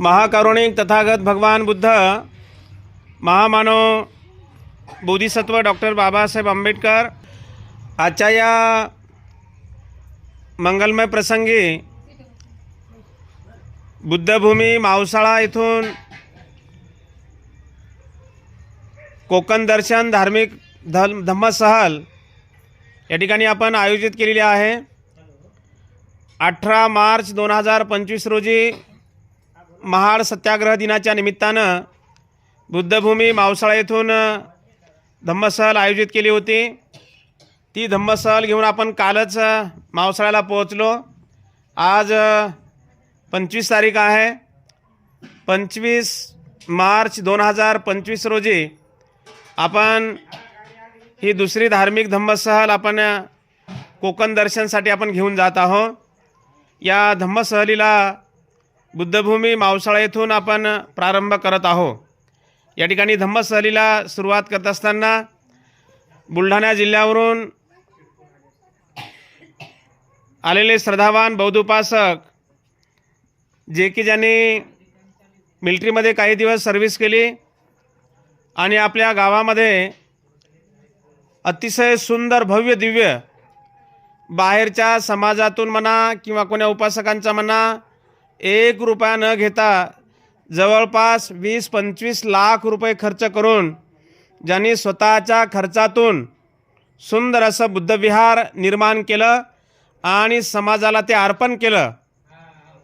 महाकरुणिक तथागत भगवान बुद्ध महामानव बोधिसत्व डॉक्टर बाबासाहेब आंबेडकर आजच्या या मंगलमय प्रसंगी बुद्धभूमी मावसाळा येथून कोकण दर्शन धार्मिक धल धम्मसहल या ठिकाणी आपण आयोजित केलेली आहे. अठरा मार्च दोन हजार पंचवीस रोजी महाड सत्याग्रह दिनाच्या निमित्तानं बुद्धभूमी मावसाळा येथून धम्मसहल आयोजित केली होती. ती धम्मसहल घेऊन आपण कालच मावसाळ्याला पोहोचलो. आज पंचवीस तारीख आहे. पंचवीस मार्च दोन हजार पंचवीस रोजी आपण ही दुसरी धार्मिक धम्मसहल आपण कोकण दर्शनसाठी आपण घेऊन जात आहोत. या धम्मसहलीला बुद्धभूमी मावसाळा येथून आपण प्रारंभ करत आहो या ठिकाणी धम्मसहलीला सुरुवात करत असताना बुलढाणा जिल्ह्यावरून आलेले श्रद्धावान बौद्ध उपासक जे की ज्यांनी मिल्ट्रीमध्ये काही दिवस सर्व्हिस केली आणि आपल्या गावामध्ये अतिशय सुंदर भव्य दिव्य बाहेरच्या समाजातून म्हणा किंवा कोण्या उपासकांचा म्हणा एक रुपया न घेता जवळपास वीस पंचवीस लाख रुपये खर्च करून ज्यांनी स्वतःच्या खर्चातून सुंदर असं बुद्धविहार निर्माण केलं आणि समाजाला ते अर्पण केलं.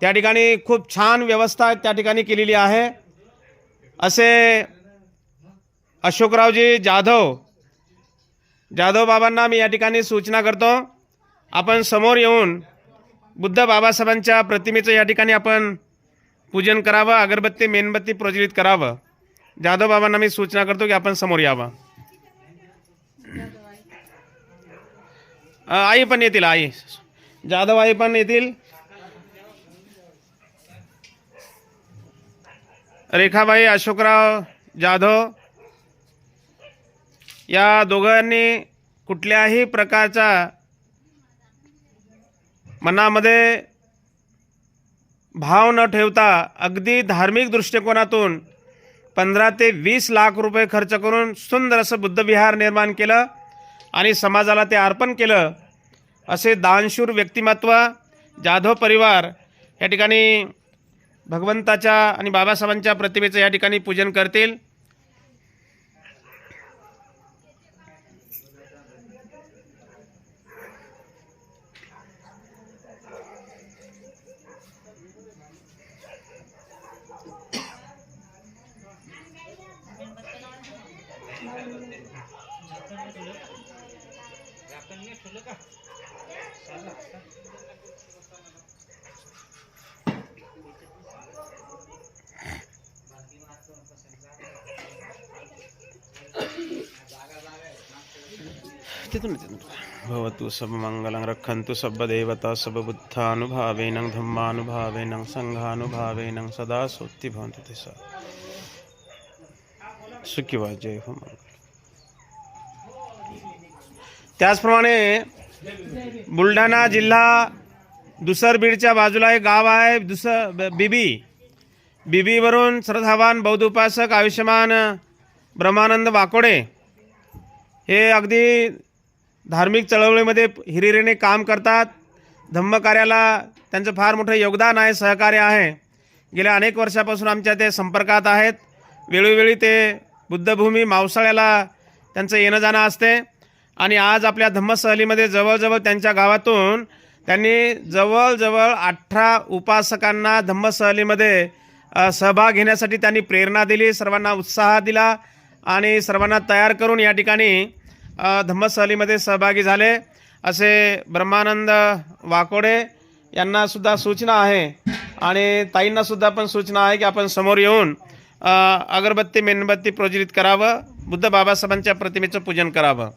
त्या ठिकाणी खूप छान व्यवस्था त्या ठिकाणी केलेली आहे. असे अशोकरावजी जाधव जाधव बाबांना मी या ठिकाणी सूचना करतो. आपण समोर येऊन बुद्ध बाबासाहेबांच्या प्रतिमेचं या ठिकाणी आपण पूजन करावं अगरबत्ती मेणबत्ती प्रज्वलित करावं. जाधव बाबांना मी सूचना करतो की आपण समोर यावं. आई पण येतील आई. जाधव आई पण येतील. रेखाबाई अशोकराव जाधव. या दोघांनी कुठल्याही प्रकारचा मनामध्ये भाव न ठेवता अगदी धार्मिक दृष्टिकोनातून पंधरा ते वीस लाख रुपये खर्च करून सुंदर असं बुद्धविहार निर्माण केलं आणि समाजाला ते अर्पण केलं असे दानशूर व्यक्तिमत्व जाधव परिवार या ठिकाणी भगवंताच्या आणि बाबासाहेबांच्या प्रतिमेचं या ठिकाणी पूजन करतील. तिथून तिथून भवतु सबमङ्गलं रक्षन्तु सबदेवता सबबुद्धानुभावेन धम्मानुभावेन सङ्घानुभावेन सदा सोत्ति भवन्तु ते स। सुखी वा जय हो त्याचप्रमाणे बुलढाणा जिल्हा दुसर बीडच्या बाजूला एक गाव आहे दुसर ब- बिबी. बिबीवरून श्रद्धावान बौद्ध उपासक आयुष्यमान ब्रह्मानंद वाकोडे. हे अगदी धार्मिक चळवळीमध्ये हिरिरीने काम करतात. धम्मकार्याला त्यांचं फार मोठं योगदान आहे सहकार्य आहे. गेल्या अनेक वर्षापासून आमच्या ते संपर्कात आहेत. वेळोवेळी ते बुद्धभूमी मावसाळ्याला त्यांचं येणं जाणं असते. आणि आज आपल्या धम्मसहलीमध्ये जवळजवळ त्यांच्या गावातून त्यांनी जवळजवळ अठरा उपासकांना धम्मसहलीमध्ये सहभाग घेण्यासाठी त्यांनी प्रेरणा दिली सर्वांना उत्साह दिला आणि सर्वांना तयार करून या ठिकाणी धम्मसहलीमध्ये सहभागी झाले. असे ब्रह्मानंद वाकोडे यांनासुद्धा सूचना आहे आणि ताईंनासुद्धा पण सूचना आहे की आपण समोर येऊन अगरबत्ती मेणबत्ती प्रज्वलित करावं बुद्ध बाबासाहेबांच्या प्रतिमेचं पूजन करावं.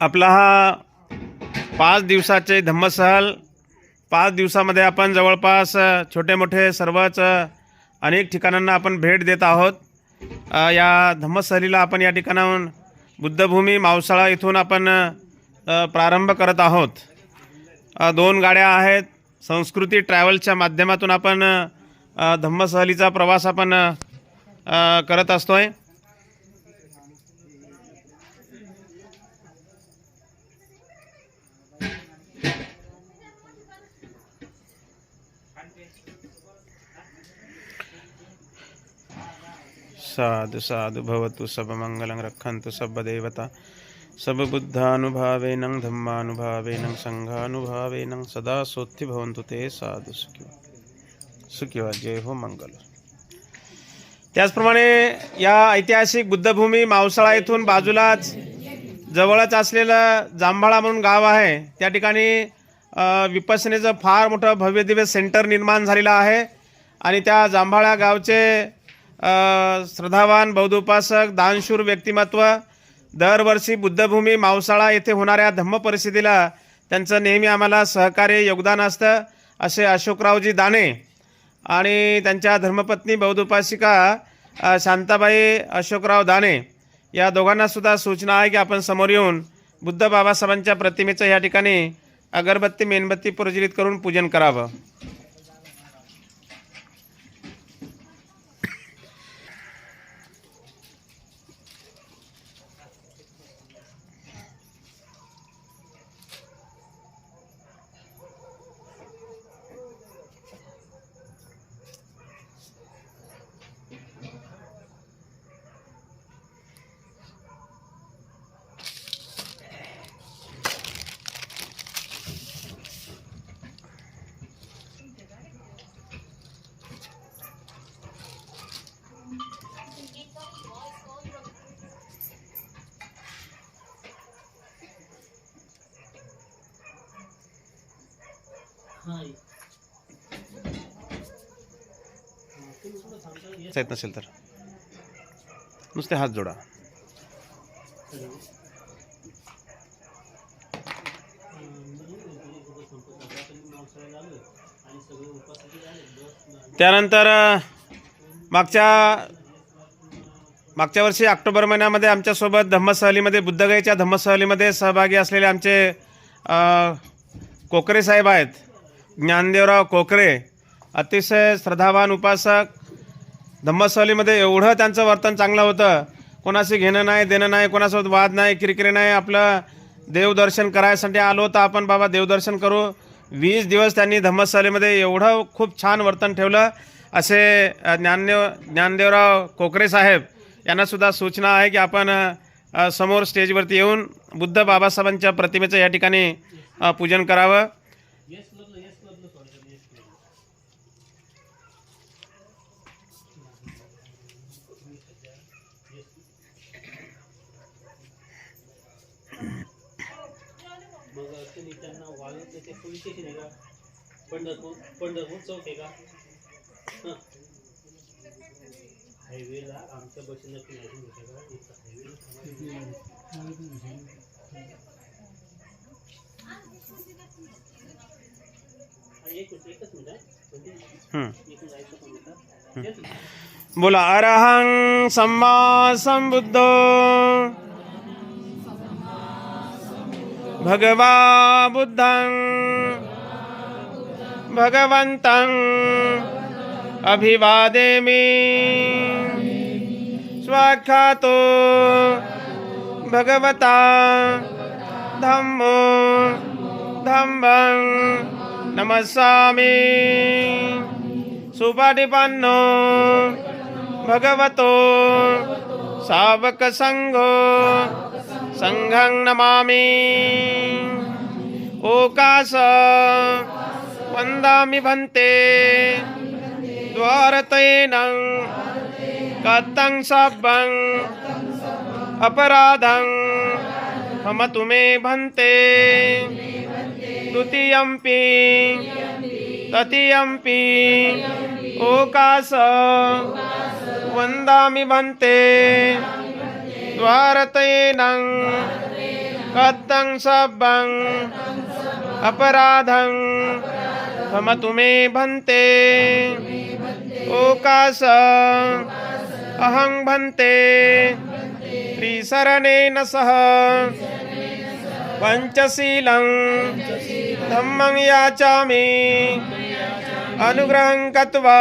आपला हा पाच दिवसाचे धम्मसहल पाच दिवसामध्ये आपण जवळपास छोटे मोठे सर्वच अनेक ठिकाणांना आपण भेट देत आहोत. या धम्मसहलीला आपण या ठिकाणाहून बुद्धभूमी मावसाळा इथून आपण प्रारंभ करत आहोत. दोन गाड्या आहेत. संस्कृती ट्रॅव्हल्सच्या माध्यमातून आपण धम्मसहलीचा प्रवास आपण करत असतो करत असतोय. साधु साधु भवतु सब सबमङ्गलं रक्षन्तु सबदेवता। सबबुद्धानुभावेन धम्मानुभावेन सङ्घानुभावेन सदा सोत्ति भवन्तु ते साधु सुखी। सुखी जय हो मंगल। त्याचप्रमाणे या ऐतिहासिक बुद्धभूमी मावसाळा येथून बाजूलाच जवळच असलेलं जांभाळा म्हणून गाव आहे. त्या ठिकाणी विपसनेचं फार मोठं भव्य दिव्य सेंटर निर्माण झालेलं आहे. आणि त्या जांभाळा गावचे श्रद्धावान श्रद्धावान बौद्धोपासक दानशूर व्यक्तिमत्व दरवर्षी बुद्धभूमी मावसाळा येथे होणाऱ्या धम्म परिस्थितीला त्यांचं नेहमी आम्हाला सहकार्य योगदान असतं असे अशोकरावजी दाणे आणि त्यांच्या धर्मपत्नी बौद्धोपासिका शांताबाई अशोकराव दाणे या दोघांनासुद्धा सूचना आहे की आपण समोर येऊन बुद्ध बाबासाहेबांच्या प्रतिमेचं या ठिकाणी अगरबत्ती मेणबत्ती प्रज्वलित करून पूजन करावं. येत नसेल तर. नुसते हात जोडा. त्यानंतर मागच्या मागच्या वर्षी ऑक्टोबर महिन्यामध्ये आमच्यासोबत धम्मसहलीमध्ये बुद्धगयेच्या धम्मसहलीमध्ये सहभागी असलेले आमचे कोकरे साहेब आहेत. ज्ञानदेवराव कोकरे अतिशय श्रद्धावान उपासक धम्मसहलीमध्ये एवढं त्यांचं वर्तन चांगलं होतं. कोणाशी घेणं नाही देणं नाही कोणासोबत वाद नाही किरकिरी नाही आपलं देवदर्शन करायसाठी आलो तर आपण बाबा देवदर्शन करू. वीस दिवस त्यांनी धम्मसहलीमध्ये एवढं खूप छान वर्तन ठेवलं. असे ज्ञानदेव ज्ञानदेवराव कोकरे साहेब यांनासुद्धा सूचना आहे की आपण समोर स्टेजवरती येऊन बुद्ध बाबासाहेबांच्या प्रतिमेचं या ठिकाणी पूजन करावं मग तुम्ही त्यांना वाळूचे ते पोलीस स्टेशन आहे का पंढरपूर पंढरपूर चौक आहे का हं. हायवेला आमच्या बसीनं फिरायचं होतं का इथं हायवेला थांबायचं. आणि एकच एकच मिनिट हं. म्हणजे हं. एकूण जायचं पण होतं. तेच ना. बोला अरहं सम्मा संबुद्धो भगवा बुद्धं भगवन्तं अभिवादेमि। स्वाख्यातो भगवता धम्मो धम्मं नमस्सामि। सुपरिपन्नो भगवतो सावकसङ्घो सङ्घं नमामि। ओकाश वन्दामि भन्ते द्वारतेन कथं सब्बं अपराधं क्षमतु मे भन्ते। द्वितीयम्पि तृतीयम्पि ओकास वन्दामि भन्ते द्वारतयेनं कत्तं सब्बं अपराधं मम मे भन्ते। ओकास अहं भन्ते। त्रिशरणेन सह पञ्चशीलं धम्मं याचामि। अनुग्रहं गत्वा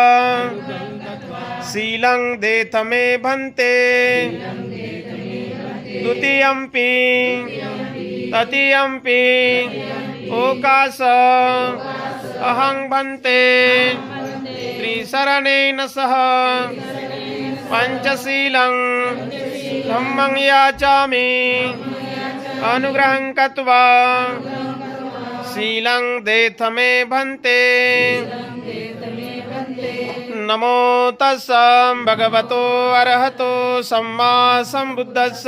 शीलं देथ मे भन्ते। द्वितीयंपि तृतीयंपि ओकास अहं भन्ते त्रिशरणेन सह। पञ्चशीलं। धम्मं याचामि। अनुग्रहं गत्वा शीलं देथ मे भन्ते नमो तस्स भगवतो अरहतो सम्मा सम्बुद्धस्स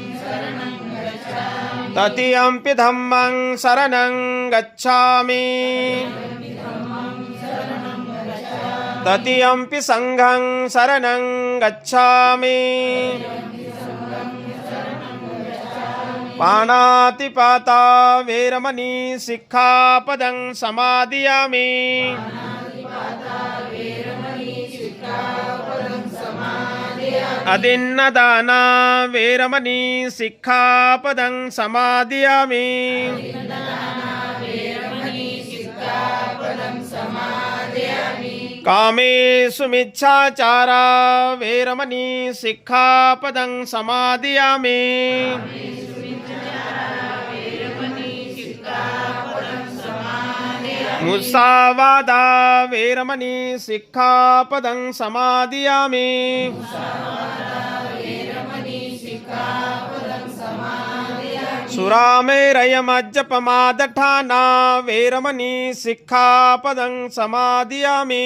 तृतीयम्पि धम्मं शरणं गच्छामि। तृतीयम्पि सङ्घं शरणं गच्छामि। पाणातिपाता वेरमणि सिक्खापदं समादियामि। अदिन्नदाना वेरमणि सिक्खापदं समादियामि कामे सुमिच्छाचारा वेरमणि सिक्खापदं समादियामि मुसावादा वेरमणि सिक्खापदं समादियामि। सुरामेरयमज्जपमादठाना वेरमणि सिक्खापदं समादियामि।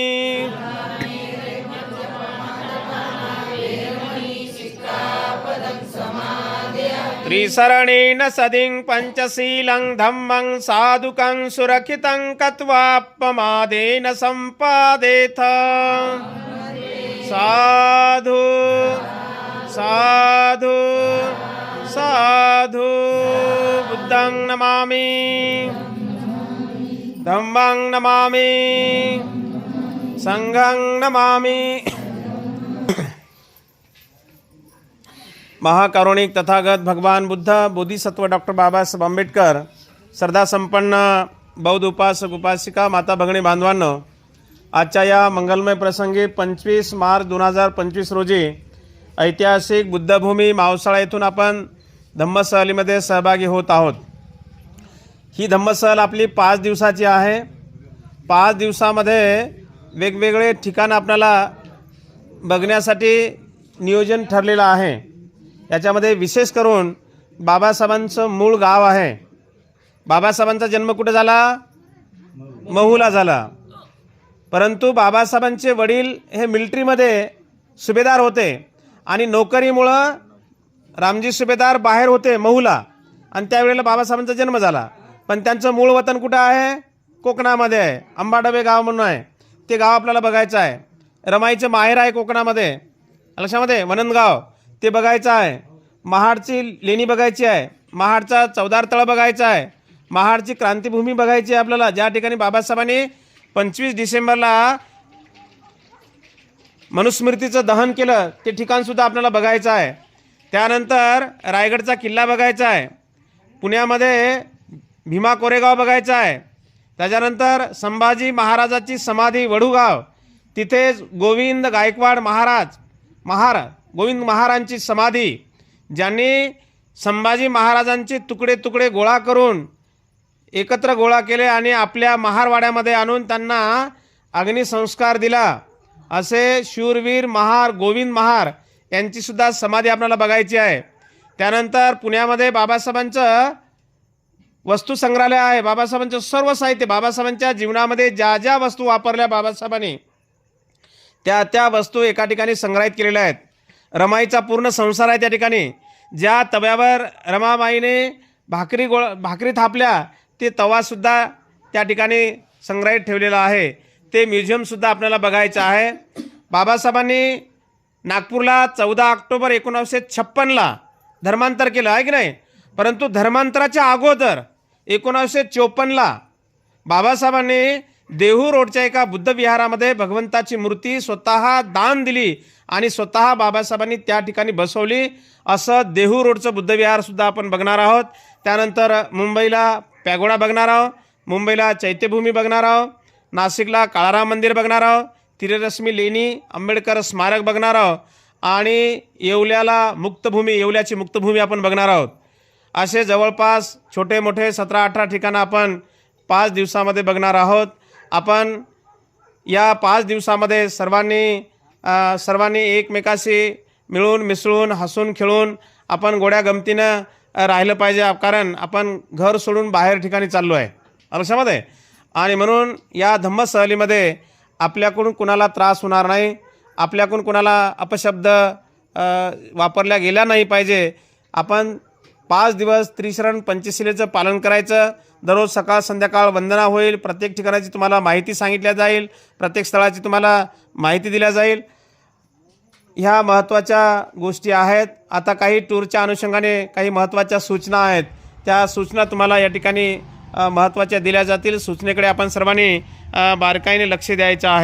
त्रिसरणेन सदिं पञ्चशीलं धम्मं साधुकं सुरक्षितं कत्वापमादेन सम्पादेथ। साधु साधु साधु बुद्धं नमामि। धम्मं नमामि। सङ्घं नमामि। महाकारुणिक तथागत भगवान बुद्ध बोधिसत्व डॉक्टर बाबासाहेब आंबेडकर श्रद्धा संपन्न बौद्ध उपासक उपासिका माता भगणी बांधवांनो आजच्या या मंगलमय प्रसंगी पंचवीस मार्च दोन हजार पंचवीस रोजी ऐतिहासिक बुद्धभूमी मावसाळा येथून आपण धम्मसहलीमध्ये सहभागी होत आहोत. ही धम्मसहल आपली पाच दिवसाची आहे. पाच दिवसामध्ये वेगवेगळे ठिकाण आपल्याला बघण्यासाठी नियोजन ठरलेलं आहे. याच्यामध्ये विशेष करून बाबासाहेबांचं मूळ गाव आहे. बाबासाहेबांचा जन्म कुठे झाला? महूला झाला. परंतु बाबासाहेबांचे वडील हे मिलिटरीमध्ये सुभेदार होते आणि नोकरीमुळं रामजी सुभेदार बाहेर होते महूला. आणि त्यावेळेला बाबासाहेबांचा जन्म झाला. पण त्यांचं मूळ वतन कुठं आहे? कोकणामध्ये आहे. अंबाडबे गाव म्हणून आहे. ते गाव आपल्याला बघायचं आहे. रमाईचं माहेर आहे कोकणामध्ये. लक्षामध्ये? वनंदगाव ते बघायचं आहे. महाडची लेणी बघायची आहे. महाडचा चौदार तळ बघायचा आहे. महाडची क्रांतीभूमी बघायची आहे आपल्याला. ज्या ठिकाणी बाबासाहेबांनी पंचवीस डिसेंबरला मनुस्मृतीचं दहन केलं ते ठिकाणसुद्धा आपल्याला बघायचं आहे. त्यानंतर रायगडचा किल्ला बघायचा आहे. पुण्यामध्ये भीमा कोरेगाव बघायचा आहे. त्याच्यानंतर संभाजी महाराजाची समाधी वडूगाव. तिथेच गोविंद गायकवाड महाराज महाराज गोविंद महाराजांची समाधी ज्यांनी संभाजी महाराजांचे तुकडे तुकडे गोळा करून एकत्र गोळा केले आणि आपल्या महारवाड्यामध्ये आणून त्यांना अग्निसंस्कार दिला. असे शूरवीर महार गोविंद महार यांचीसुद्धा समाधी आपल्याला बघायची आहे. त्यानंतर पुण्यामध्ये बाबासाहेबांचं वस्तू संग्रहालय आहे. बाबासाहेबांचं सर्व साहित्य बाबासाहेबांच्या जीवनामध्ये ज्या ज्या वस्तू वापरल्या बाबासाहेबांनी त्या त्या वस्तू एका ठिकाणी संग्रहित केलेल्या आहेत. रमाईचा पूर्ण संसार आहे त्या ठिकाणी. ज्या तव्यावर रमाबाईने भाकरी गोळ भाकरी थापल्या ते तवासुद्धा त्या ठिकाणी संग्रहित ठेवलेला आहे. ते म्युझियमसुद्धा आपल्याला बघायचं आहे. बाबासाहेबांनी नागपूरला चौदा ऑक्टोबर एकोणावीसशे छप्पनला धर्मांतर केलं आहे की नाही? परंतु धर्मांतराच्या अगोदर एकोणावीसशे चोपन्नला बाबासाहेबांनी देहू रोडच्या एका बुद्ध विहारामध्ये भगवंताची मूर्ती स्वतः दान दिली. आणि स्वतः बाबासाहेबांनी त्या ठिकाणी बसवली. असं देहू रोडचं बुद्धविहारसुद्धा आपण बघणार आहोत. त्यानंतर मुंबईला पॅगोडा बघणार आहोत. मुंबईला चैत्यभूमी बघणार आहोत. नाशिकला काळाराम मंदिर बघणार आहोत. तिररश्मी लेणी आंबेडकर स्मारक बघणार आहोत. आणि येवल्याला मुक्तभूमी येवल्याची मुक्तभूमी आपण बघणार आहोत. असे जवळपास छोटे मोठे सतरा अठरा ठिकाणं आपण पाच दिवसामध्ये बघणार आहोत. आपण या पाच दिवसामध्ये सर्वांनी सर्वांनी एकमेकाशी मिळून मिसळून हसून खेळून आपण गोड्या गमतीनं राहिलं पाहिजे. कारण आपण घर सोडून बाहेर ठिकाणी चाललो आहे. लक्षामध्ये आणि म्हणून या धम्म सहलीमध्ये आपल्याकडून कुणाला त्रास होणार नाही. आपल्याकडून कुणाला अपशब्द वापरल्या गेल्या नाही पाहिजे. आपण पाच दिवस त्रिशरण पंचशिलेचं पालन करायचं. दररोज सकाळ संध्याकाळ वंदना होईल. प्रत्येक ठिकाणाची तुम्हाला माहिती सांगितल्या जाईल. प्रत्येक स्थळाची तुम्हाला माहिती दिल्या जाईल. ह्या महत्त्वाच्या गोष्टी आहेत. आता काही टूरच्या अनुषंगाने काही महत्त्वाच्या सूचना आहेत. त्या सूचना तुम्हाला या ठिकाणी महत्त्वाच्या दिल्या जातील. सूचनेकडे आपण सर्वांनी बारकाईने लक्ष द्यायचं आहे.